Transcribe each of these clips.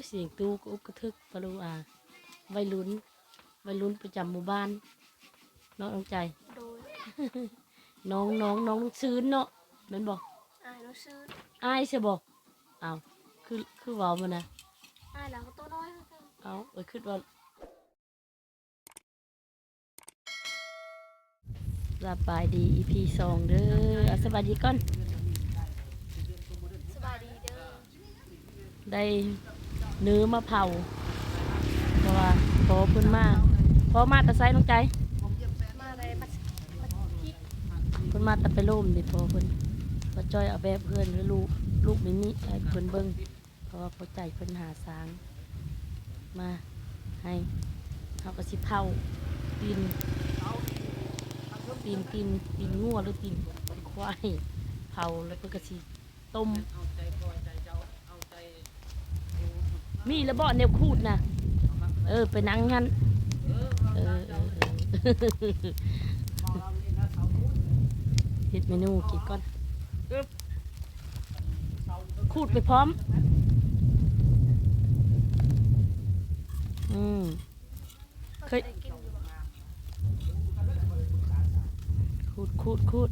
ยเสียงตู้กระอุกกระทึกปะลูอาวัยรุ่นวัยรุ่นประจำหมู่บ้านเนาะน้องใจ โดยน้องน้องน้องซื้นเนาะแมันบอกอายน้องซื้ออายใช่บอกอ้าวคือคือเว้ามันนะอายหลังก็ตัวน้อยคือกันเอาเอ้ยคิดว่าสบายดี EP สองเด้ออะสบายดีก่อน สบายดีเด้อ ได้ เนื้อมาเผาเพราะว่าพอเพุ่นมาพอมาแต่ไซน้องใจมาในมัสมัสยิดเพุ่นมาแต่ไปร่มดิพอเพุ่นพอจอยเอาแบบเพื่อนหรือลูกลูกมินิให้เพิ่นเบิ่งเพราะว่าพอใจเพิ่นหาสางมาให้เขาก็สิเผาตีนตีนตีนตีนงัวหรือตีนควายเผาแล้วเพิ่นก็สิต้ม มีแล้วบ่แนวคูดนะเออ ไปนั่งงั้นเออเออเฮ็ดเมนูกินก่อนคูดไปพร้อม อืมเคยได้กินอยู่บ่คูดคูดคูด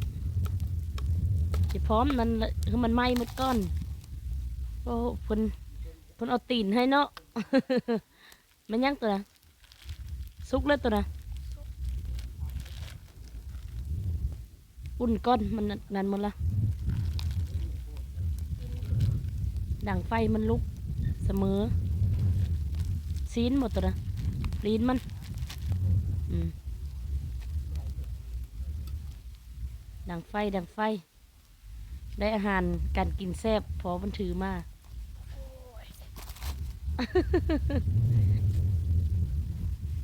จะพร้อมนั่นแหละคือมันไหม้หมดก้อน โอ้เพิ่น เพิ่นเอาตีนให้เนาะ มันยังตัวนะสุกเลยตัวนะอุ่นก้อนมันนั่นหมดละดังไฟมันลุกเสมอซีนหมดตัวนะลีนมันอืมดังไฟดังไฟ ได้อาหารการกินแซ่บพอมันถือมา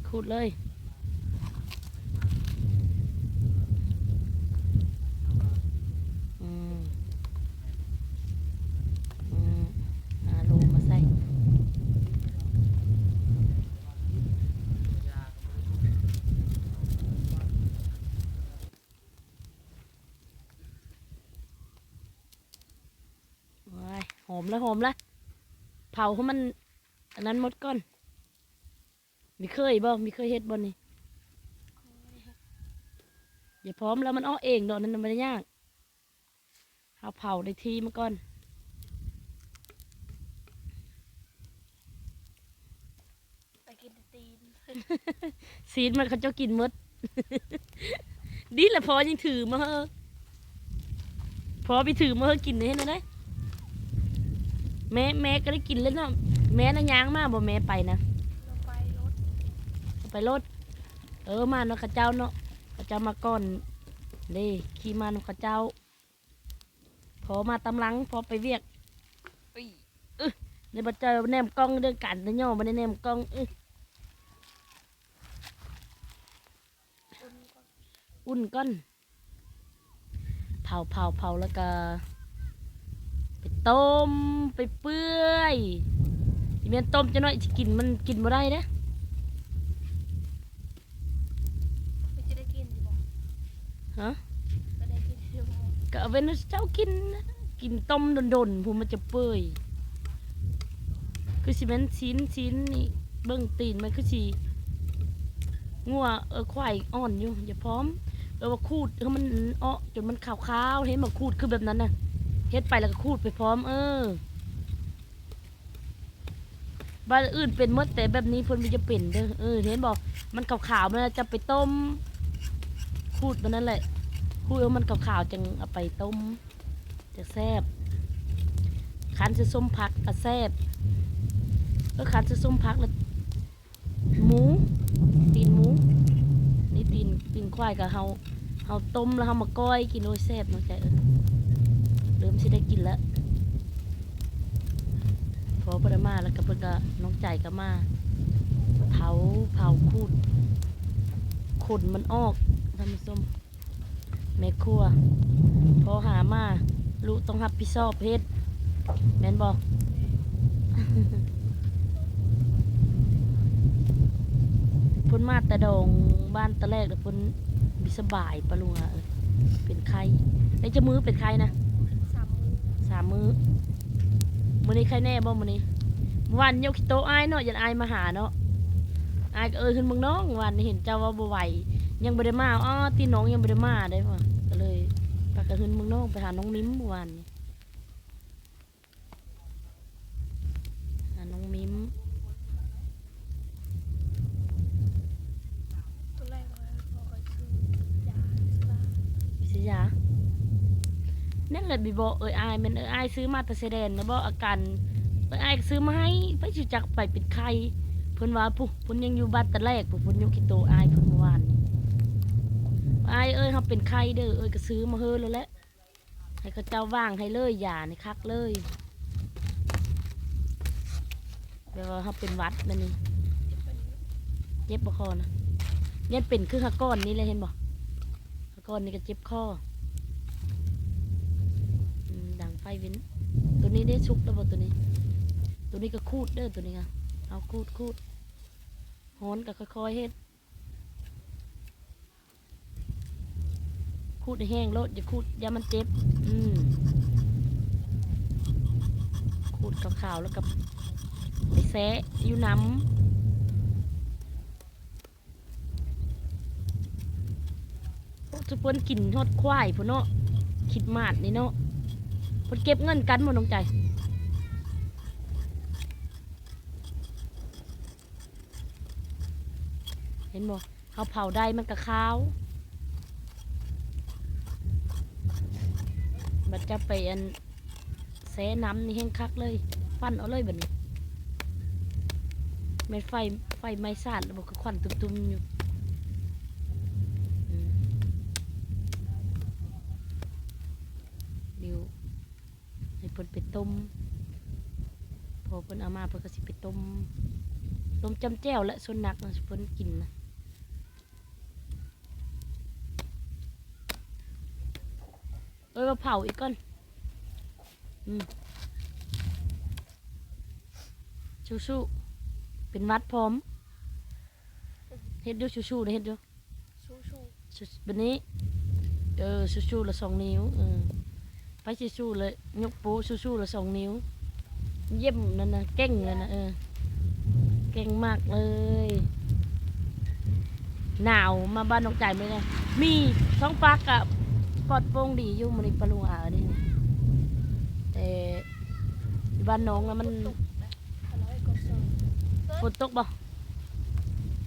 คูดเลย อืม อืมอาโลมาใส่ว้ายหอมแล้วหอมแล้วเผาให้มัน อันนั้นหมดก่อน มีเคยบ่ มีเคยเฮ็ดบ่นี่อย่าพร้อมแล้วมันอ้อเองดอกนั้นนะไม่ได้ยากเอาเผาได้ทีมาก่อน ไปกินแต่ตีนซีนมันเขาเจ้ากินหมด ดีแหละพอยังถือมาเฮอะพอไปถือมาเฮอะกินนี่นะได้ แม่แม่ก็ได้กินแล้วเนาะแม่น่ะย้างมาบ่แม่ไปนะลงไปรถไปรถเออมาเนาะข้าเจ้าเนาะข้าเจ้ามาก่อนเด้ขี่มาเนาะข้าเจ้าพอมาตำหลังพอไปเวียกอุ้ยเอ้ยในบัดเจอแนมกล้องเรื่องกันเด้อย่อมาในแนมกล้องเอ้ยอุ่นก่อนอุ่นก้อนเผาเผาเผาแล้วก็ ไปต้มไปเปื่อยอีเมนต้มจะน้อยจะกินมันกินบ่ได้เด้อไปจะได้กินอยู่บ่ฮะก็ได้กินอยู่บ่ก็เอาไว้นะเจ้ากินนะกินต้มโดนๆผมมันจะเปื่อยคือสิแมันชิ้นชิ้นนี่เบิ่งตีนมันคือสิงัวเออควายอ่อนอยู่อย่าพร้อมเออว่าคูดคือมันอ้อจนมันขาวๆเห็นบอกคูดคือแบบนั้นน่ะ เฮ็ดไปแล้วก็คูดไปพร้อม เออบ้านอื่นเป็นมดแต่แบบนี้เพิ่นมันจะเป็นเด้อเออเห็นบอกมันขาวๆมันจะไปต้มคูดมันนั่นแหละคุยว่ามันขาวๆจังเอาไปต้มจะแซ่บคันจะส้มผักก็แซ่บก็คันจะส้มผักแล้วหมูตีนหมูนี่ตีนตีนควายกับเฮาเฮาต้มแล้วเฮามาก้อยกินโอ้ยแซ่บเนาะใจเออ ริ่มสิได้กินแล้วพอเพิ่นมาแล้วก็เพิ่นก็น้องใจก็มาเผาเผาคูดขนมันออกท่านผู้ชมแม่ครัว พอหามาลูกต้องรับผิดชอบเพชรแม่นบอกพุ่นมาแต่ดองบ้านตะแรกแล้วพุ่นบิสบายปะลุงอะเออเป็นไข้ในจะมือเป็นไข้นะ สามมือสามมือมือนี้ใครแน่บ่มือนี้วันยกิโตะอายเนาะยันอายมาหาเนาะอายก็เออขึ้นเมืองน้องวันนี้เห็นเจ้าว่าบ่ไหวยังบ่ได้มาอ้อที่น้องยังบ่ได้มาได้ป่ะก็เลยปากกระขึ้นเมืองน้องไปหาน้องมิ้มวันนี้หาน้องมิ้ม ตัวแรกก็พอคอยซื้อยาซื้อบ้า วิทยา นั่นแหละบีบอกเอ้ยอายมันเอ้ยอายซื้อมาแต่เสดนนะบอกอาการเอ้ยอายซื้อมาให้ไปสิจักไปเป็นไข้เพิ่นว่าผู้เพิ่นยังอยู่บ้านแต่แรกผู้เพิ่นอยู่คิโตอายเพิ่นเมื่อวานนี้อายเอ้ยเฮาเป็นไข้เด้อเอ้ยก็ซื้อมาเฮ้อแล้วแหละให้เขาเจ้าว่างให้เลยอย่าในคักเลยแบบว่าเฮาเป็นวัดนั่นนี่เจ็บเจ็บบ่คอนะเนี่ยเป็นคือหาก้อนนี่เลยเห็นบ่หาก้อนนี่ก็เจ็บคออืมดัง ไฟวิน ตัวนี้ได้ชุกแล้วบ่ตัวนี้ ตัวนี้ก็คูดเด้อตัวนี้ค่ะเอาคูดคูดฮ้อนก็ค่อยๆเฮ็ดคูดให้แห้งโลดอย่าคูดอย่ามันเจ็บ อืมคูดขาวๆแล้วกับไปแซะอยู่น้ำพวกทุกคนกินทอดควายพุ่นเนาะคิดมาดนี่เนาะ นเก็บเงินกันหมดน้องใจเห็นบ่เขาเผาได้มันก็ขาวบัดจะไปอันแสน้ำนี่แห้งคักเลย ฟันเอาเลยแบบนี้เม็ดไฟไฟไม้สาดแล้วบอกคือควันตุ้มๆอยู่ อืมเดี๋ยวให้เพิ่นไปต้ม พอ เพิ่นเอามาเพิ่นก็สิไปต้มต้มจำแจ่วและส่วนหนักนะเพิ่นกินนะเอ้ยมาเผาอีกก่อนอืมชูๆเป็นหวัดพร้อมเฮ็ดดูชูๆนะเฮ็ดดูชูชูชูแบบนี้เออชูชูละสองนิ้วเออไปชูชูเลยยกปูชูชูละสองนิ้ว เยี่ยมนั่นนะเก่งเลยนะเออเก่งมากเลย หนาวมาบ้านน้องจ่ายไหมเนี่ยมีท้องฟ้ากับปลอดโปร่งดีอยู่มันปลุงอาเนี่แต่บ้านน้องนะมันฝนตกบ่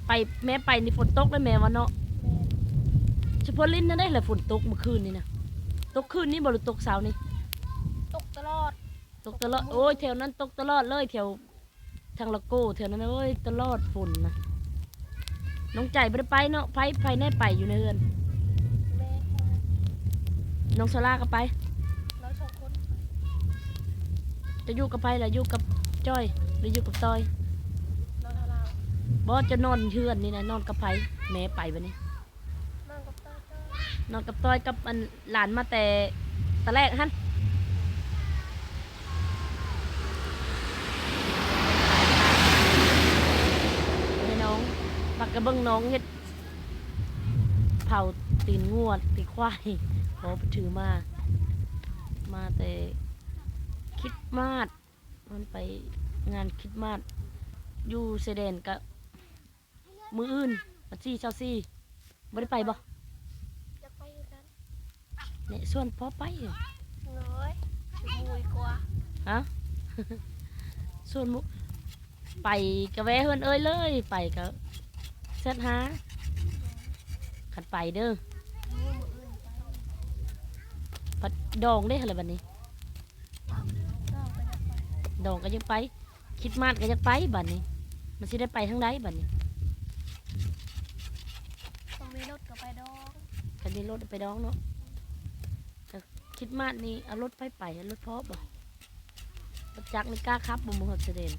ไปแม่ไปนี่ฝนตกเลยแม่วะเนาะเฉพาะลิ้นนั่นได้แหละฝนตกเมื่อคืนนี่นะตกคืนนี้บ่หรือตกเช้านี่ ตกตลอดโอ้ยแถวนั้นตกตลอดเลยแถวทางละโก้แถวนั้นนะโอ้ยตลอดฝนนะน้องใจไม่ได้ไปเนาะไปไปแน่ไปอยู่ในเรือนแม่น้องโซล่าก็ไปเราสองคนจะอยู่กับไปหรืออยู่กับจ้อยหรืออยู่กับตอยเราทาราบอจะนอนเฮือนนี่นะนอนกับไปแม่ไปบันนี้นั่งกับตาจ้านอนกับตอยกับอันหลานมาแต่ตะแรกฮันให้น้องปั กกระเบื้องน้องเฮ็ดเผาตีนงวดตีควายขอไปถือมา มาแต่คิดมาดมันไปงานคิดมาดอยู่เซเดนกับมืออื่นวันซี่เช้าซี่ไม่ได้ไปบ่อยากไปกันเนี่ยส่วนพอไปเหรอน้อยสิมุยกว่าฮะส่วนหมุไปกะแวะเฮือนเอ้ยเลย ไปกะ เซ็ตหาขันไปเด้อมือมืออื่นไปปัดดองได้อะไรบัดนี้ก็ไปอยากไปดองก็ยังไป คิดมาดก็ยังไปบัดนี้ มันสิได้ไปทั้งใดบัดนี้ต้องมีรถกับไปดองกันมีรถไปดองเนาะแต่คิดมาดนี่เอารถไปไปเอารถพอบ่รถจักรนี่กล้าขับบ่มือหัดเสด็จ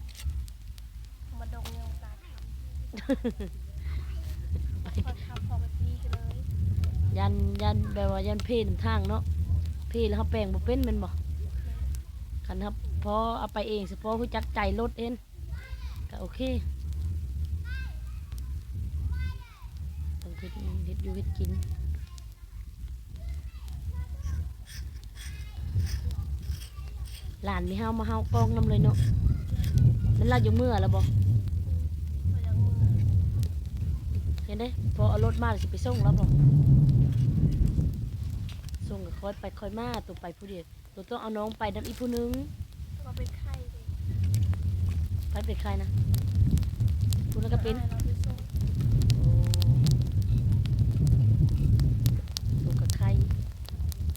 มาดองยังโอกาส ทำพอทำพอไปพีกันเลยยันยันแบบว่ายันเพนทางเนาะเพแล้วเขาแปลงบ่เป็นแมันบ่คันครับพอเอาไปเองเฉพาะคือจักใจรถเองก็โอเคต้องเฮ็ดเฮ็ดอยู่เฮ็ดกินหลานมีเฮามาเฮากองน้ำเลยเนาะนลาอยู่เมื่อแล้วบ่มาจากเมือง เห็นได้พอเอารถมาแล้วสิไปส่งแล้วบ่ส่งก็คอยไปคอยมาตัวไปผู้เดียวตัวต้องเอาน้องไปนํอีกผู้หนึงก็เป็นไข้เลยไปเป็นใครนะผู้นั้นก็เป็นเราไปส่งโอ้ตัวกับไข่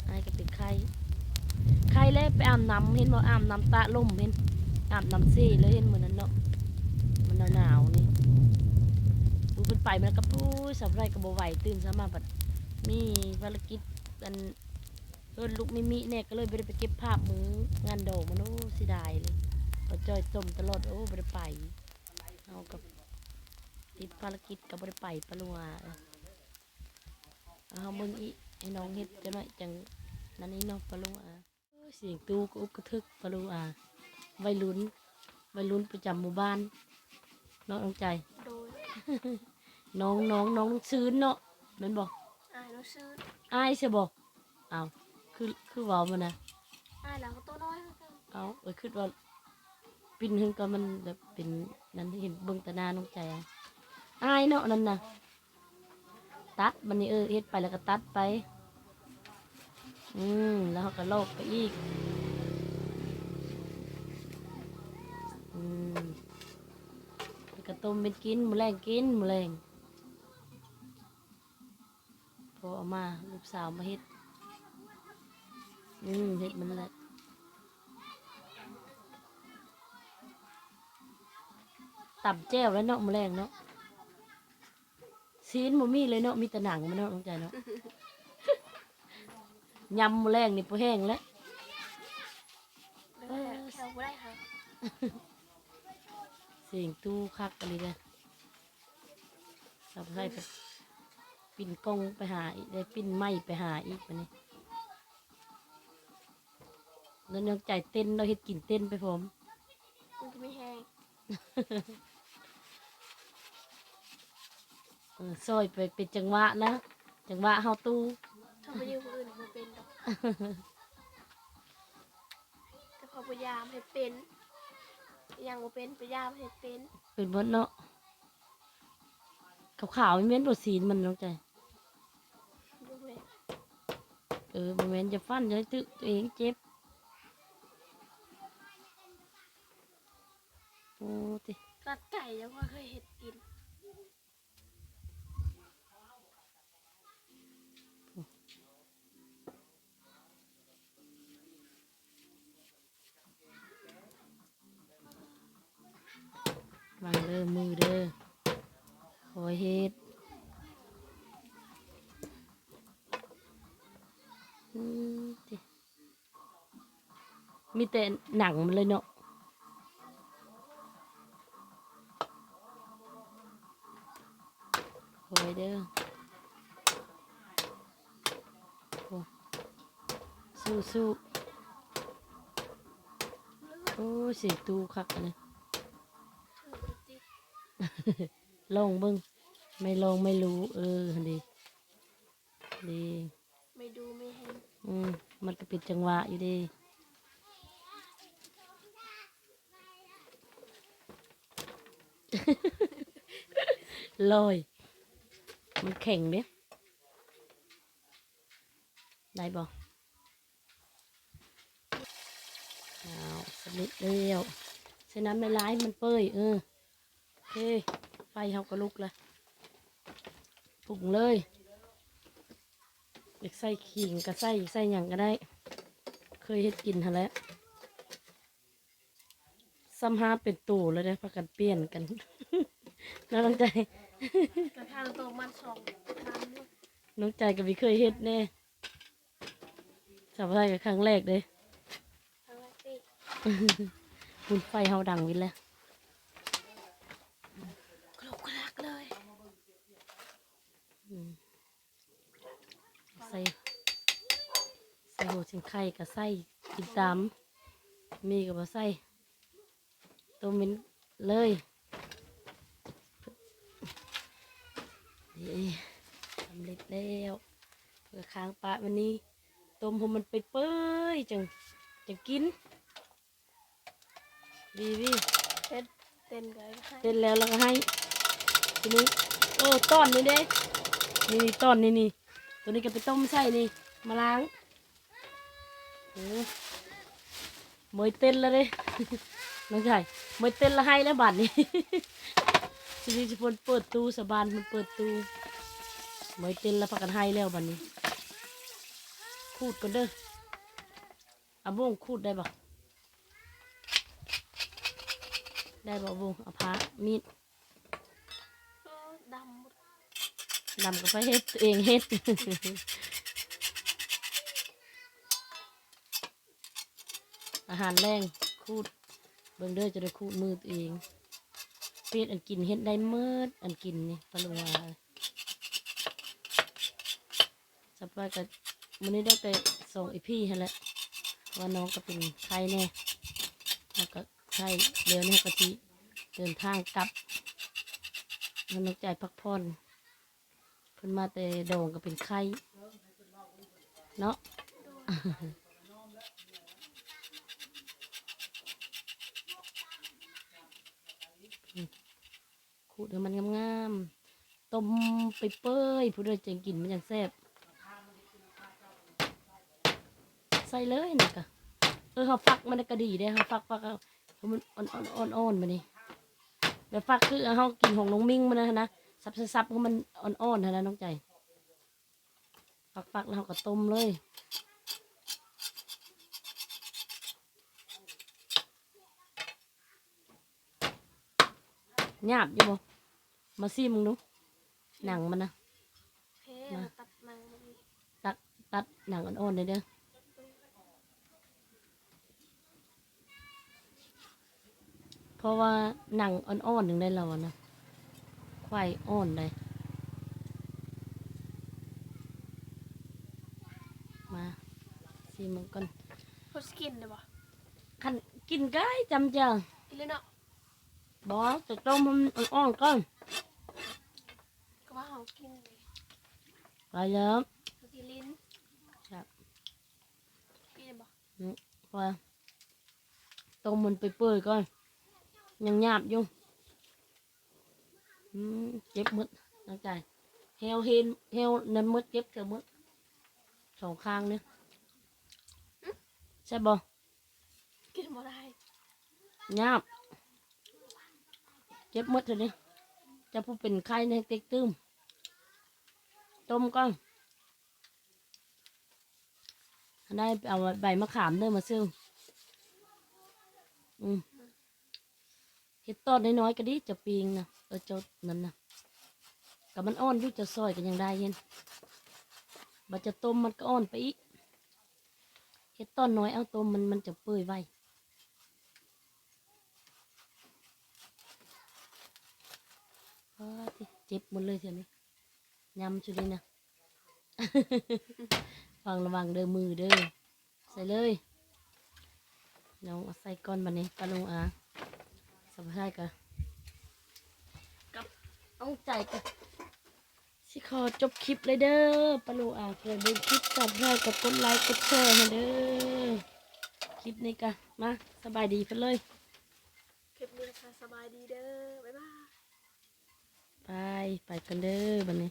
ไอ้ายก็เป็นไข่ไข่แล้วไปอาบน้ำเห็นบ่อาบน้ำตาล่มเห็นอาบน้ำซี่เลยเห็นเหมือนนั้นเนาะมันหนาวๆนี่ ดูเป็นไปมันก็ปู้ยสำไรก็บ่ไหวตื่นสมาบัดมีภารกิจกันเอิ้นลูกมิมิเนี่ยก็เลยบ่ได้ไปเก็บภาพมืองานดอกมันโอ้เสิดายเลยเอาจอยจมตลอดโอ้บ่ได้ไปเอากับติดภารกิจกับบริไปปะลัวเอ้ยเอามึงอีให้น้องเฮ็ดจะหน่อยจังนั่นนี่เนาะปะลัวเอ้ยเสียงตู้ก็อุกกระทึกปะลัววัยรุ่นวัยรุ่นประจำหมู่บ้านน้องน้องใจโดย น้องน้องน้องซื้นเนาะแมันบอกอายเราซื้ออายใช่บอกอ้าวคือคือเว้ามันนะอายเราก็ตัวน้อยก็คือเอาเอ้ยคือว่าปินหึงก็มันแบบเป็นนั่นเห็นเบิ่งแตาหนาน้องใจอะอายเนาะนั่นน่ะ ตัดมันนี่เออเฮ็ดไปแล้วก็ตัดไป อืมแล้วเขาก็โลกไปอีก อืมแล้วก็ต้มเป็นกินมื้อแรงกินมื้อแรง เอามาลูกสาวมาเฮ็ดอืมเฮ็ดมันแหละตับแจ้วแล้วเนาะมื้อแรงเนาะซีนบ่มีเลยเนาะมีแต่หนังมันเนาะน้งใจเนาะยำมื้อแรงนี่บ่แห้งแล้วไม่ได้แถวไม่ได้ค่ะเสียงตู้คักอะไรเลยสับไส้ไปปิ่นกล้องไปหาอีกได้ปิ่นไม้ไปหาอีกวันนี้แล้วน้องใจเต้นเราเฮ็ดกินเต้นไปพร้อมมันก็ไม่แห้งเออซอยไปเป็นจังหวะนะจังหวะเฮาตู้ ถ้าไปยืมคนอื่นมันเป็นดอกแต่พอพยายามให้เป็นยังบ่เป็นพยายามให้เป็นเป็นบนเนาะขาวๆไม่เหม้นบทสีนมันน้องใจ เออบ่แม่นจะฟันจะให้ตึตัวเองเจ็บโอ้ติตัดไก่ยังว่าเคยเห็ดกินวางเด้อมือเด้อคอยเฮ็ด มีแต่หนังมันเลยเนาะคอยเด้อโอ้สู้สู้โอ้ยเสียงตูคักอันนี้ถือไปติดลองเบิ้งไม่ลองไม่รู้ เออดีดีไม่ดูไม่เห็น อืม มันก็ปิดจังหวะอยู่ดี ลอย มันแข็งเด้ได้บ่เอาสนิทเร็วใส่น้ำในร้ายมันเปื่อยเออโอเคไฟเขาก็ลุกเลยปรุงเลยอยากใส่ขิงก็ใส่ใส่หยังก็ได้ เคยเฮ็ดกินหั่นแล้ว ซ้ำหาเป็นตู่เลยได้พักกันเปลี่ยนกันน่าน้องใจกระทางตัวมันสองครั้งด้วยน้องใจก็ไม่เคยเฮ็ดแน่สาวไทยกับครั้งแรกเลยทั้งแรกติดหุ่นไฟเฮาดังวินแล้วกรกกรักเลยอืมใส่ใส่หัวชิงไข่กับใส่กินตามมีกับบ่ใส่ ต้มมินเลยนี่สำเร็จแล้วเพื่อค้างปลาวันนี้ต้มให้มันไปเปื่อยๆจังจังกินดีวิเห็ดเต้นกันให้เต้นแล้วแล้วก็ให้ทีนี้โอ้ต้อนนี่เด้นี่ต้อนนี่นี่ตัวนี้ก็ไปต้มใส่นี่มาล้างโอ้เมยเต้นแล้วเด้ น้องชายเมยเต้นล้วให้แล้วบัดนี้ทีนี้จะพนเปิดตู้สบานมันเปิดตู้เมยเต้นล้วพักกันให้แล้วบัดนี้คูดกันเด้ออาบงคูดได้ปะได้ปะบุ้งเอาพามีดดำดำกับไปเฮ็ดตัวเองเฮ็ดอาหารแรงคูด เบิ่งเด้อจะได้คูดมือตัวเองเป็ดอันกินเฮ็ดได้เมิดอันกินนี่ปลาลงมาสปายกับมื้อนี้ได้แต่ส่งไอพี่หั่แหละว่าน้องก็เป็นไข้แน่แล้วก็ไข้เดี๋ยวนี้ก็สิเดินทางกลับมันต้องใจพักผ่อนเพิ่นมาแต่โด่งก็เป็นไข้เนาะ ขูดให้มันงามๆ ต้มไปเปื่อยผู้ใดจะกินมันอย่างแซ่บใส่เลยนี่กะเออเขาฟักมันก็ดีเด้เขาฟักฟักเอามันอ่อนอ่อนอ่อนอ่อนมานี่แบบฟักคือเขากินของน้องมิ้งมันนะนะซับซับซับให้มันอ่อนอ่อนนะนะน้องใจ ฟักฟักแล้วเราก็ต้มเลยหยาบอยู่บ่ มาซิมึงดูหนังมันนะเฮ้มาตัดหนังมันนี่ตัดตัดหนังอ่อนๆเลยเด้อเพราะว่าหนังอ่อนๆหนึ่งได้เราอะนะควายอ่อนเลยมาซิมึงก่อนพดสกินเลยบ่คันกินได้จำจังอีเลยเนาะบอจะต้มมันอ่อนๆก่อน ก็ว่าเขากินเลย ไป แล้วเขากินลิ้นครับกินเลยบ่พอต้มมันไปเปื่อยๆก่อนยังหยาบอยู่อืมเจ็บหมดน้องใจเฮลเฮนเฮลนั่นหมดเจ็บเธอหมดสองข้างเนี่ยใช่บ่กินบ่ได้หยาบเจ็บหมดเถอะนี่จะผู้เป็นไข้ในเต็กตึม ต้มก่อนได้เอาใบมะขามเด้อมาซื้ออืมเห็ดตอนน้อยๆก็ดีจะปีงนะเออเจ้านั่นนะกับมันอ่อนยู่จะซอยกันยังได้เห็นบัดจะต้มมันก็อ่อนไปอีกเห็ดตอนน้อยเอาต้มมันมันจะเปื่อยไวเจ็บหมดเลยเทียวนี้ ยำชุดนี้นะฟังระวังเด้อมือเด้อใส่เลยน้องเอาใส่ก้อนบันนี้ปลาลุงอาสบายกันกับต้องใจกันสิขอจบคลิปเลยเด้อปลาลุงอาเคยดูคลิปสับให้กับกดไลค์กดแชร์ให้เด้อคลิปนี้กันมาสบายดีไปเลยเก็บมือค่ะสบายดีเด้อบ๊ายบายไปไปกันเด้อบันนี้